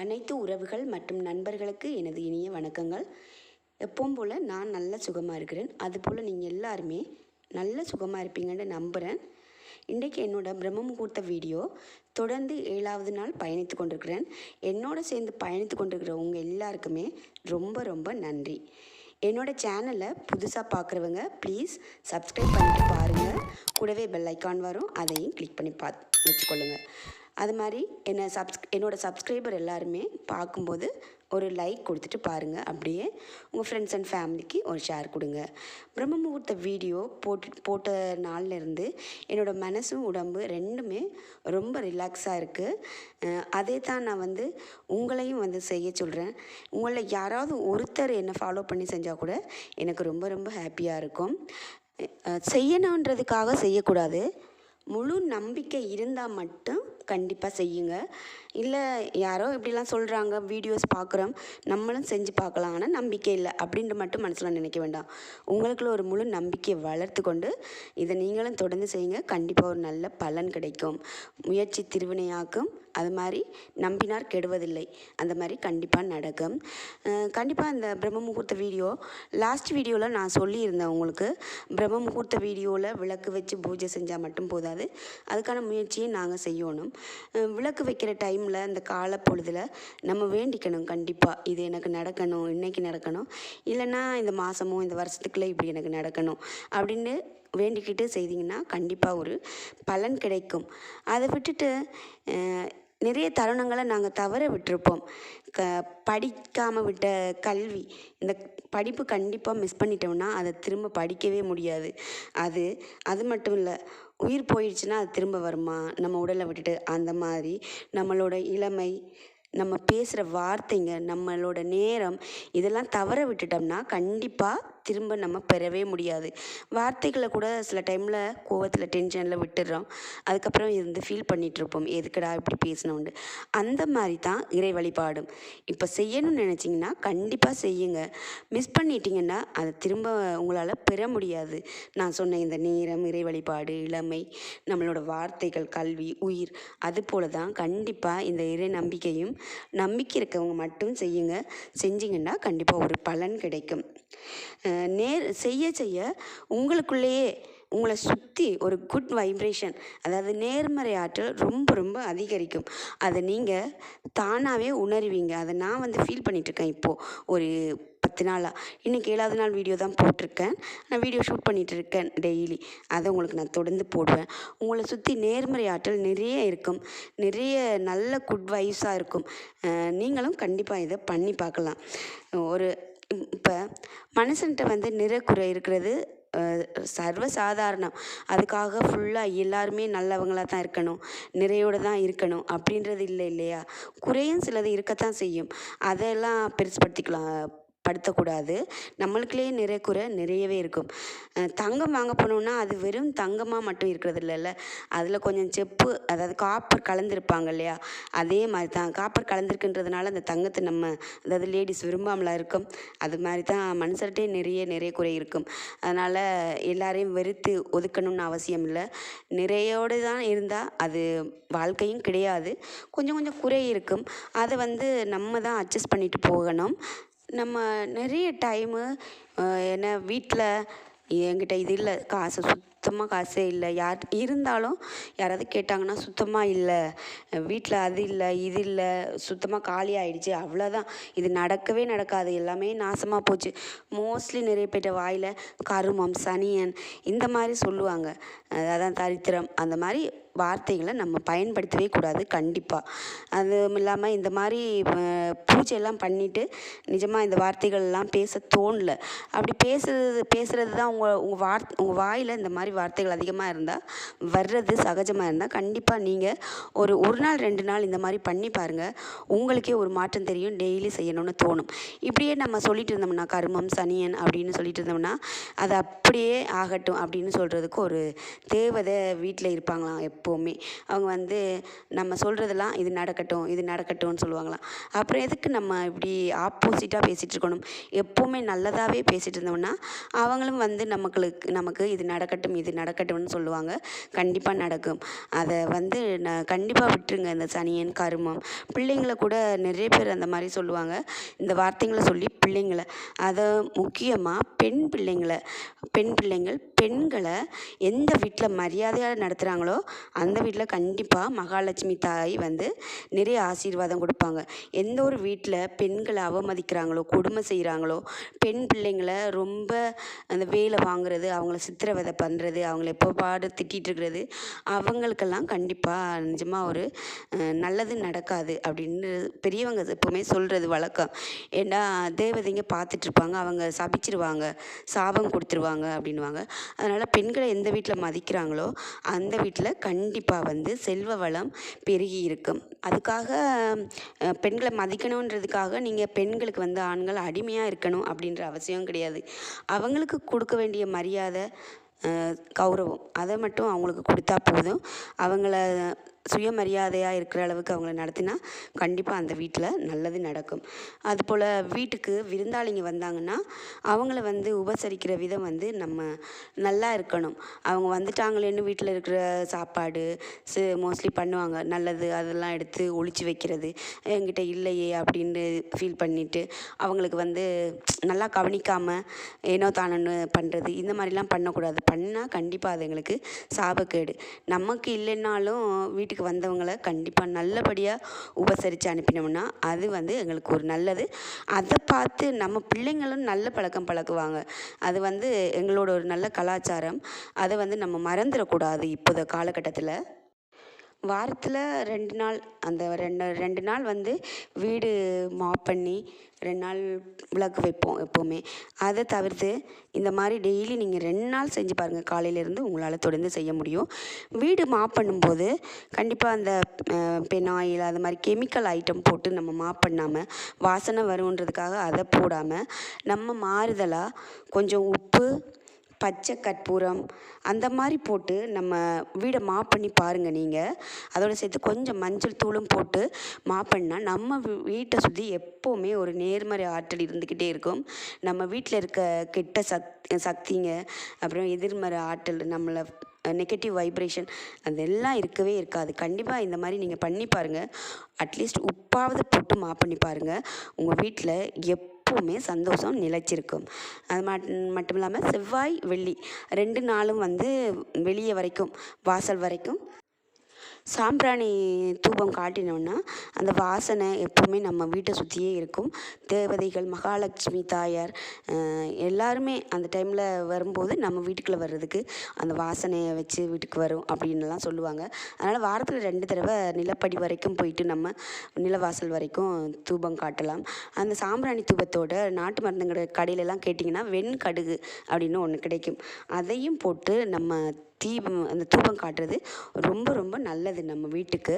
அனைத்து உறவுகள் மற்றும் நண்பர்களுக்கு எனது இனிய வணக்கங்கள். எப்பவும் போல் நான் நல்ல சுகமாக இருக்கிறேன். அதுபோல் நீங்கள் எல்லாருமே நல்ல சுகமாக இருப்பீங்கன்னு நம்புகிறேன் இன்றைக்கு என்னோட பிரம்ம முகூர்த்த வீடியோ தொடர்ந்து ஏழாவது நாள் பயணித்து கொண்டிருக்கிறேன். என்னோட சேர்ந்து பயணித்து கொண்டிருக்கிற உங்கள் எல்லாருக்குமே ரொம்ப ரொம்ப நன்றி. என்னோட சேனலை புதுசாக பார்க்குறவங்க ப்ளீஸ் சப்ஸ்கிரைப் பண்ணிட்டு பாருங்கள் கூடவே பெல் ஐக்கான் வரும். அதையும் கிளிக் பண்ணி பார்த்து வச்சுக்கொள்ளுங்க. அது மாதிரி என்னை சப்ஸ் என்னோடய சப்ஸ்கிரைபர் எல்லாருமே பார்க்கும்போது ஒரு லைக் கொடுத்துட்டு பாருங்கள் அப்படியே உங்கள் ஃப்ரெண்ட்ஸ் அண்ட் ஃபேமிலிக்கு ஒரு ஷேர் கொடுங்க. பிரம்ம முகூர்த்த வீடியோ போட்டு போட்ட நாள்லேருந்து என்னோடய மனசும் உடம்பு ரெண்டுமே ரொம்ப ரிலாக்ஸாக இருக்குது அதே தான் நான் வந்து உங்களையும் வந்து செய்ய சொல்கிறேன் உங்களில் யாராவது ஒருத்தர் என்னை ஃபாலோ பண்ணி செஞ்சால் கூட எனக்கு ரொம்ப ரொம்ப ஹாப்பியாக இருக்கும். செய்யணுன்றதுக்காக செய்யக்கூடாது. முழு நம்பிக்கை இருந்தால் மட்டும் கண்டிப்பாக செய்யுங்க. இல்லை யாரோ இப்படிலாம் சொல்கிறாங்க வீடியோஸ் பார்க்குறோம் நம்மளும் செஞ்சு பார்க்கலாம். ஆனால் நம்பிக்கை இல்லை அப்படின்ட்டு மட்டும் மனசில் நினைக்க வேண்டாம். உங்களுக்குள்ள ஒரு முழு நம்பிக்கையை வளர்த்து கொண்டு இதை நீங்களும் தொடர்ந்து செய்யுங்க. கண்டிப்பாக ஒரு நல்ல பலன் கிடைக்கும். முயற்சி திருவினையாக்கும். அது மாதிரி நம்பினார் கெடுவதில்லை. அந்த மாதிரி கண்டிப்பாக நடக்கும். கண்டிப்பாக இந்த பிரம்ம முகூர்த்த வீடியோ லாஸ்ட் வீடியோவில் நான் சொல்லியிருந்தேன் உங்களுக்கு. பிரம்ம முகூர்த்த வீடியோவில் விளக்கு வச்சு பூஜை செஞ்சால் மட்டும் போதாது. அதுக்கான முயற்சியை நாங்கள் செய்யணும். விளக்கு வைக்கிற டைமில் அந்த கால பொழுதில் நம்ம வேண்டிக்கணும் கண்டிப்பாக இது எனக்கு நடக்கணும் இன்றைக்கி நடக்கணும். இல்லைன்னா இந்த மாதமோ இந்த வருஷத்துக்குள்ளே இப்படி எனக்கு நடக்கணும். அப்படின்னு வேண்டிக்கிட்டு செய்தீங்கன்னா கண்டிப்பாக ஒரு பலன் கிடைக்கும். அதை விட்டுட்டு நிறைய தருணங்களை நாங்கள் தவற விட்டிருப்போம். க படிக்காமல் விட்ட கல்வி இந்த படிப்பு கண்டிப்பாக மிஸ் பண்ணிட்டோம்னா அதை திரும்ப படிக்கவே முடியாது. அது அது மட்டும் இல்லை உயிர் போயிடுச்சுன்னா அது திரும்ப வருமா? நம்ம உடலை விட்டுட்டு அந்த மாதிரி நம்மளோட இளமை நம்ம பேசுகிற வார்த்தைங்க நம்மளோட நேரம் இதெல்லாம் தவற விட்டுட்டோம்னா கண்டிப்பாக திரும்ப நம்ம பெறவே முடியாது. வார்த்தைகளை கூட சில டைமில் கோவத்தில் டென்ஷனில் விட்டுடுறோம் அதுக்கப்புறம் இருந்து ஃபீல் பண்ணிகிட்ருப்போம் எதுக்குடா இப்படி பேசணும்னு. அந்த மாதிரி தான் இறை வழிபாடும். இப்போ செய்யணும்னு நினச்சிங்கன்னா கண்டிப்பாக செய்யுங்க. மிஸ் பண்ணிட்டீங்கன்னா அதை திரும்ப உங்களால் பெற முடியாது. நான் சொன்ன இந்த நேரம் இறை வழிபாடு இளமை நம்மளோட வார்த்தைகள் கல்வி உயிர் அது போல தான் கண்டிப்பாக இந்த இறை நம்பிக்கையும் நம்பிக்கை இருக்கவங்க மட்டும் செய்யுங்க. செஞ்சிங்கன்னா கண்டிப்பாக ஒரு பலன் கிடைக்கும். நேர் செய்ய செய்ய உங்களுக்குள்ளேயே உங்களை சுற்றி ஒரு குட் வைப்ரேஷன் அதாவது நேர்மறை ஆற்றல் ரொம்ப ரொம்ப அதிகரிக்கும். அதை நீங்கள் தானாகவே உணர்வீங்க. அதை நான் வந்து ஃபீல் பண்ணிகிட்ருக்கேன் இப்போது ஒரு பத்து நாளாக இன்றைக்கி ஏழாவது நாள் வீடியோ தான் போட்டிருக்கேன். நான் வீடியோ ஷூட் பண்ணிகிட்டு இருக்கேன் டெய்லி அதை உங்களுக்கு நான் தொடர்ந்து போடுவேன். உங்களை சுற்றி நேர்மறை ஆற்றல் நிறைய இருக்கும். நிறைய நல்ல குட் வைஸாக இருக்கும். நீங்களும் கண்டிப்பாக இதை பண்ணி பார்க்கலாம். ஒரு இப்போ மனுஷன்கிட்ட வந்து நிறக்குறை இருக்கிறது சர்வசாதாரணம். அதுக்காக ஃபுல்லாக எல்லாருமே நல்லவங்களாக தான் இருக்கணும் நிறையோடு தான் இருக்கணும் அப்படின்றது இல்லை இல்லையா? குறையும் சிலது இருக்கத்தான் செய்யும். அதெல்லாம் பெருசுப்படுத்திக்கலாம். படுத்தக்கூடாது. நம்மளுக்குள்ளேயே நிறைய குறை நிறையவே இருக்கும். தங்கம் வாங்க போனோம்னா அது வெறும் தங்கமாக மட்டும் இருக்கிறது இல்லைல்ல அதில் கொஞ்சம் செப்பு அதாவது காப்பர் கலந்துருப்பாங்க இல்லையா? அதே மாதிரி தான். காப்பர் கலந்துருக்குன்றதுனால அந்த தங்கத்தை நம்ம அதாவது லேடிஸ் விரும்பாமலாக இருக்கும். அது மாதிரி தான் மனுஷர்கிட்டே நிறைய நிறைய குறை இருக்கும். அதனால் எல்லாரையும் வெறுத்து ஒதுக்கணும்னு அவசியம் இல்லை. நிறையோடு தான் இருந்தால் அது வாழ்க்கையும் கிடையாது. கொஞ்சம் கொஞ்சம் குறை இருக்கும். அதை வந்து நம்ம தான் அட்ஜஸ்ட் பண்ணிட்டு போகணும். நம்ம நிறைய டைமு என்ன வீட்டில் என்கிட்ட இது இல்லை காசு சுத்தமாக காசே இல்லை. யார் இருந்தாலும் யாராவது கேட்டாங்கன்னா சுத்தமாக இல்லை. வீட்டில் அது இல்லை இது இல்லை சுத்தமாக காலி ஆயிடுச்சு. அவ்வளோதான் இது நடக்கவே நடக்காது. எல்லாமே நாசமாக போச்சு. மோஸ்ட்லி நிறைய பேர்ட்ட வாயில் கருமம் சனியன் இந்த மாதிரி சொல்லுவாங்க. அதான் தரித்திரம். அந்த மாதிரி வார்த்தைகளை நம்ம பயன்படுத்தவே கூடாது. கண்டிப்பாக அதுவும் இல்லாமல் இந்த மாதிரி பூஜையெல்லாம் பண்ணிவிட்டு நிஜமாக இந்த வார்த்தைகள்லாம் பேச தோணல. அப்படி பேசுறது பேசுகிறது தான் உங்கள் உங்கள் வார்த் உங்கள் வாயில் இந்த மாதிரி வார்த்தைகள் அதிகமாக இருந்தால் வர்றது சகஜமாக இருந்தால் கண்டிப்பாக நீங்கள் ஒரு ஒரு நாள் ரெண்டு நாள் இந்த மாதிரி பண்ணி பாருங்கள் உங்களுக்கே ஒரு மாற்றம் தெரியும் டெய்லி செய்யணும்னு தோணும். இப்படியே நம்ம சொல்லிட்டு இருந்தோம்னா கருமம் சனியன் அப்படின்னு சொல்லிட்டு இருந்தோம்னா அது அப்படியே ஆகட்டும் அப்படின்னு சொல்கிறதுக்கு ஒரு தேவதை வீட்டில் இருப்பாங்களாம் எப்போவுமே. அவங்க வந்து நம்ம சொல்கிறதெல்லாம் இது நடக்கட்டும் இது நடக்கட்டும்னு சொல்லுவாங்களாம். அப்புறம் எதுக்கு நம்ம இப்படி ஆப்போசிட்டாக பேசிகிட்டு இருக்கணும்? எப்போவுமே நல்லதாகவே பேசிகிட்டு இருந்தோம்னா அவங்களும் வந்து நமக்கு நமக்கு இது நடக்கட்டும் இது இது நடக்கட்டும்னு சொல்லுவாங்க. கண்டிப்பாக நடக்கும். அதை வந்து நான் கண்டிப்பாக விட்டுருங்க இந்த சனியன் கருமம். பிள்ளைங்களை கூட நிறைய பேர் அந்த மாதிரி சொல்லுவாங்க. இந்த வார்த்தைங்களை சொல்லி பிள்ளைங்களை அதை முக்கியமாக பெண் பிள்ளைங்களை பெண் பிள்ளைங்கள் பெண்களை எந்த வீட்டில் மரியாதையாக நடத்துகிறாங்களோ அந்த வீட்டில் கண்டிப்பாக மகாலட்சுமி தாய் வந்து நிறைய ஆசீர்வாதம் கொடுப்பாங்க. எந்த ஒரு வீட்டில் பெண்களை அவமதிக்கிறாங்களோ கொடுமை செய்கிறாங்களோ பெண் பிள்ளைங்களை ரொம்ப அந்த வேலை வாங்குறது அவங்கள சித்திரவதை பண்ணுறது அவங்கள எப்போ பாடு திட்டிகிட்டு இருக்கிறது அவங்களுக்கெல்லாம் கண்டிப்பாக நிஜமாக ஒரு நல்லது நடக்காது அப்படின்னு பெரியவங்க எப்போவுமே சொல்கிறது வழக்கம். ஏன்னா தேவதைங்க பார்த்துட்ருப்பாங்க அவங்க சபிச்சிருவாங்க சாபம் கொடுத்துருவாங்க அப்படின்வாங்க அதனால் பெண்களை எந்த வீட்டில் மதிக்கிறாங்களோ அந்த வீட்டில் கண்டிப்பாக வந்து செல்வ வளம் பெருகி இருக்கும். அதுக்காக பெண்களை மதிக்கணுன்றதுக்காக நீங்கள் பெண்களுக்கு வந்து ஆண்கள் அடிமையாக இருக்கணும் அப்படின்ற அவசியம் கிடையாது. அவங்களுக்கு கொடுக்க வேண்டிய மரியாதை கௌரவம். அதை மட்டும் அவங்களுக்கு கொடுத்தா போதும். அவங்கள சுயமரியாதையாக இருக்கிற அளவுக்கு அவங்கள நடத்தினா கண்டிப்பாக அந்த வீட்டில் நல்லது நடக்கும். அதுபோல் வீட்டுக்கு விருந்தாளிங்க வந்தாங்கன்னா அவங்கள வந்து உபசரிக்கிற விதம் வந்து நம்ம நல்லா இருக்கணும். அவங்க வந்துட்டாங்களேன்னு வீட்டில் இருக்கிற சாப்பாடு சி மோஸ்ட்லி பண்ணுவாங்க. நல்லது அதெல்லாம் எடுத்து ஒழிச்சு வைக்கிறது என்கிட்ட இல்லையே அப்படின்னு ஃபீல் பண்ணிவிட்டு அவங்களுக்கு வந்து நல்லா கவனிக்காமல் ஏனோ தானன்னு பண்ணுறது இந்த மாதிரிலாம் பண்ணக்கூடாது. பண்ணால் கண்டிப்பாக அது எங்களுக்கு சாபக்கேடு. நமக்கு இல்லைன்னாலும் வீட்டுக்கு வந்தவங்களை கண்டிப்பாக நல்லபடியாக உபசரித்து அனுப்பினோம்னா அது வந்து எங்களுக்கு ஒரு நல்லது. அதை பார்த்து நம்ம பிள்ளைங்களும் நல்ல பழக்கம் பழக்குவாங்க. அது வந்து எங்களோட ஒரு நல்ல கலாச்சாரம். அதை வந்து நம்ம மறந்துடக்கூடாது இப்போத காலகட்டத்தில். வாரத்தில் ரெண்டு நாள் அந்த ரெண்டு ரெண்டு நாள் வந்து வீடு மாப் பண்ணி ரெண்டு நாள் விளக்கு வைப்போம் எப்போவுமே. அதை தவிர்த்து இந்த மாதிரி டெய்லி நீங்கள் ரெண்டு நாள் செஞ்சு பாருங்கள் காலையிலேருந்து உங்களால் தொடர்ந்து செய்ய முடியும். வீடு மாப் பண்ணும்போது கண்டிப்பாக அந்த பெனாயில் அது மாதிரி கெமிக்கல் ஐட்டம் போட்டு நம்ம மாப் பண்ணாமல் வாசனை வருன்றதுக்காக அதை போடாமல் நம்ம மாறுதலாக கொஞ்சம் உப்பு பச்சை கற்பூரம் அந்த மாதிரி போட்டு நம்ம வீடை மாப் பண்ணி பாருங்கள் நீங்கள் அதோடு சேர்த்து கொஞ்சம் மஞ்சள் தூளும் போட்டு மாப் பண்ணால் நம்ம வீ- வீட்டை சுற்றி எப்போவுமே ஒரு நேர்மறை ஆற்றல் இருந்துக்கிட்டே இருக்கும். நம்ம வீட்டில் இருக்க கெட்ட சக் சக்திங்க அப்புறம் எதிர்மறை ஆற்றல் நம்மளை நெகட்டிவ் வைப்ரேஷன் அதெல்லாம் இருக்கவே இருக்காது. கண்டிப்பாக இந்த மாதிரி நீங்கள் பண்ணி பாருங்கள் அட்லீஸ்ட் உப்பாவது போட்டு மாப் பண்ணி பாருங்கள் உங்கள் வீட்டில் எப் எப்போவுமே சந்தோஷம் நிலைச்சிருக்கும். அது மட் மட்டும் இல்லாமல் செவ்வாய் வெள்ளி ரெண்டு நாளும் வந்து வெளியே வரைக்கும் வாசல் வரைக்கும் சாம்பிராணி தூபம் காட்டினோன்னா அந்த வாசனை எப்போவுமே நம்ம வீட்டை சுற்றியே இருக்கும். தேவதைகள் மகாலட்சுமி தாயார் எல்லாருமே அந்த டைமில் வரும்போது நம்ம வீட்டுக்குள்ளே வர்றதுக்கு அந்த வாசனையை வச்சு வீட்டுக்கு வரும் அப்படின்லாம் சொல்லுவாங்க. அதனால் வாரத்தில் ரெண்டு தடவை நிலப்படி வரைக்கும் போயிட்டு நம்ம நிலவாசல் வரைக்கும் தூபம் காட்டலாம். அந்த சாம்பிராணி தூபத்தோட நாட்டு மருந்து கடையிலலாம் கேட்டிங்கன்னா வெண்கடுகு அப்படின்னு ஒன்று கிடைக்கும். அதையும் போட்டு நம்ம தீபம் அந்த தூபம் காட்டுறது ரொம்ப ரொம்ப நல்லது நம்ம வீட்டுக்கு.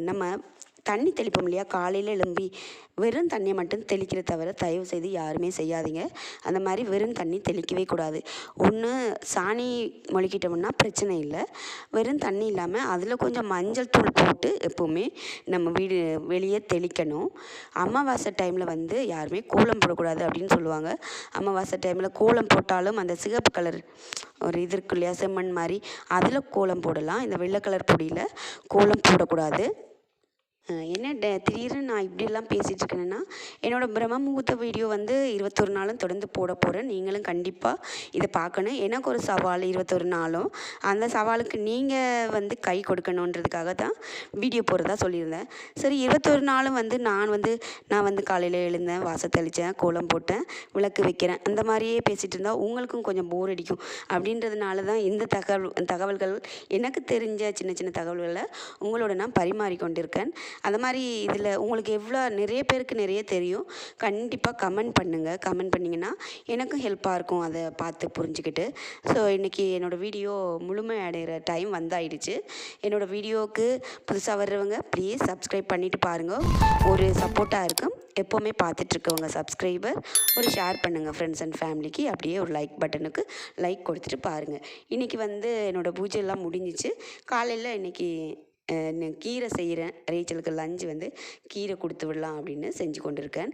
நம்ம தண்ணி தெளிப்போம் இல்லையா? காலையில் எழும்பி வெறும் தண்ணியை மட்டும் தெளிக்கிற தவிர தயவு செய்து யாருமே செய்யாதீங்க. அந்த மாதிரி வெறும் தண்ணி தெளிக்கவே கூடாது. ஒன்று சாணி மொழிக்கிட்டோம்னா பிரச்சனை இல்லை. வெறும் தண்ணி இல்லாமல் அதில் கொஞ்சம் மஞ்சள் தூள் போட்டு எப்போவுமே நம்ம வீடு வெளியே தெளிக்கணும். அமாவாசை டைமில் வந்து யாருமே கோலம் போடக்கூடாது அப்படின்னு சொல்லுவாங்க. அமாவாசை டைமில் கோலம் போட்டாலும் அந்த சிகப்பு கலர் ஒரு இது இருக்கு இல்லையா? செம்மண் மாதிரி. அதில் கோலம் போடலாம். இந்த வெள்ளை கலர் பொடியில் கோலம் போடக்கூடாது. என்ன டே திடீர்னு நான் இப்படிலாம் பேசிகிட்டு இருக்கேன்னா என்னோடய பிரம்ம முகூர்த்த வீடியோ வந்து இருபத்தொரு நாளும் தொடர்ந்து போட போகிறேன் நீங்களும் கண்டிப்பாக இதை பார்க்கணும். எனக்கு ஒரு சவால் இருபத்தொரு நாளும். அந்த சவாலுக்கு நீங்கள் வந்து கை கொடுக்கணுன்றதுக்காக தான் வீடியோ போடுறதா சொல்லியிருந்தேன். சரி இருபத்தொரு நாளும் வந்து நான் வந்து நான் வந்து காலையில் எழுந்தேன் வாசத்தளித்தேன் கோலம் போட்டேன் விளக்கு வைக்கிறேன். அந்த மாதிரியே பேசிகிட்டு இருந்தால் உங்களுக்கும் கொஞ்சம் போர் அடிக்கும். அப்படின்றதுனால தான் இந்த தகவல் தகவல்கள் எனக்கு தெரிஞ்ச சின்ன சின்ன தகவல்களை உங்களோட நான் பரிமாறிக்கொண்டிருக்கேன். அந்த மாதிரி இதில் உங்களுக்கு எவ்வளோ நிறைய பேருக்கு நிறைய தெரியும். கண்டிப்பாக கமெண்ட் பண்ணுங்கள் கமெண்ட் பண்ணிங்கன்னா எனக்கும் ஹெல்ப்பாக இருக்கும் அதை பார்த்து புரிஞ்சுக்கிட்டு. ஸோ இன்றைக்கி என்னோடய வீடியோ முழுமை அடைகிற டைம் வந்தாயிடுச்சு. என்னோடய வீடியோவுக்கு புதுசாக வர்றவங்க ப்ளீஸ் சப்ஸ்கிரைப் பண்ணிவிட்டு பாருங்கள் ஒரு சப்போர்ட்டாக இருக்கும். எப்போவுமே பார்த்துட்ருக்கவங்க சப்ஸ்கிரைபர் ஒரு ஷேர் பண்ணுங்கள் ஃப்ரெண்ட்ஸ் அண்ட் ஃபேமிலிக்கு அப்படியே ஒரு லைக் பட்டனுக்கு லைக் கொடுத்துட்டு பாருங்கள் இன்றைக்கி வந்து என்னோடய பூஜை எல்லாம் முடிஞ்சிச்சு. காலையில் இன்றைக்கி கீரை செய்கிறேன் ரேச்சலுக்கு லஞ்சு வந்து கீரை கொடுத்து விடலாம் அப்படின்னு செஞ்சு கொண்டு இருக்கேன்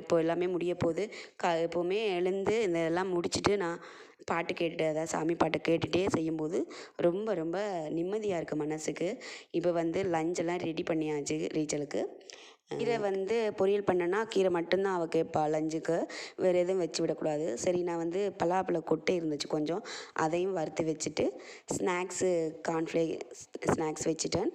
இப்போ எல்லாமே முடிய போகுது க எப்போவுமே எழுந்து இதெல்லாம் முடிச்சுட்டு நான் பாட்டு கேட்டுட்டு அதாவது சாமி பாட்டை கேட்டுகிட்டே செய்யும்போது ரொம்ப ரொம்ப நிம்மதியாக இருக்குது மனசுக்கு. இப்போ வந்து லஞ்செல்லாம் ரெடி பண்ணியாச்சு ரீச்சலுக்கு கீரை வந்து பொரியல் பண்ணேன்னா கீரை மட்டும்தான் அவள் கேட்பா லஞ்சுக்கு. வேறு எதுவும் வச்சு விடக்கூடாது சரி நான் வந்து பலாப்பழ கொட்டை இருந்துச்சு கொஞ்சம். அதையும் வறுத்து வச்சுட்டு ஸ்நாக்ஸு கார்ன்ஃப்ளே ஸ்நாக்ஸ் வச்சுட்டேன்.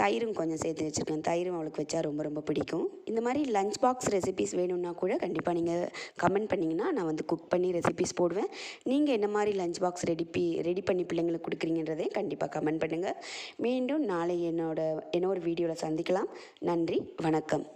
தயிரும் கொஞ்சம் சேர்த்து வச்சுருக்கேன். தயிரும் அவளுக்கு வச்சா ரொம்ப ரொம்ப பிடிக்கும். இந்த மாதிரி லஞ்ச் பாக்ஸ் ரெசிபிஸ் வேணும்னா கூட கண்டிப்பாக நீங்கள் கமெண்ட் பண்ணிங்கன்னா நான் வந்து குக் பண்ணி ரெசிபிஸ் போடுவேன். நீங்கள் என்ன மாதிரி லஞ்ச் பாக்ஸ் ரெடிப்பி ரெடி பண்ணி பிள்ளைங்களுக்கு கொடுக்குறீங்கன்றதையும் கண்டிப்பாக கமெண்ட் பண்ணுங்கள் மீண்டும் நாளை என்னோட இன்னொரு வீடியோவில் சந்திக்கலாம். நன்றி வணக்கம்.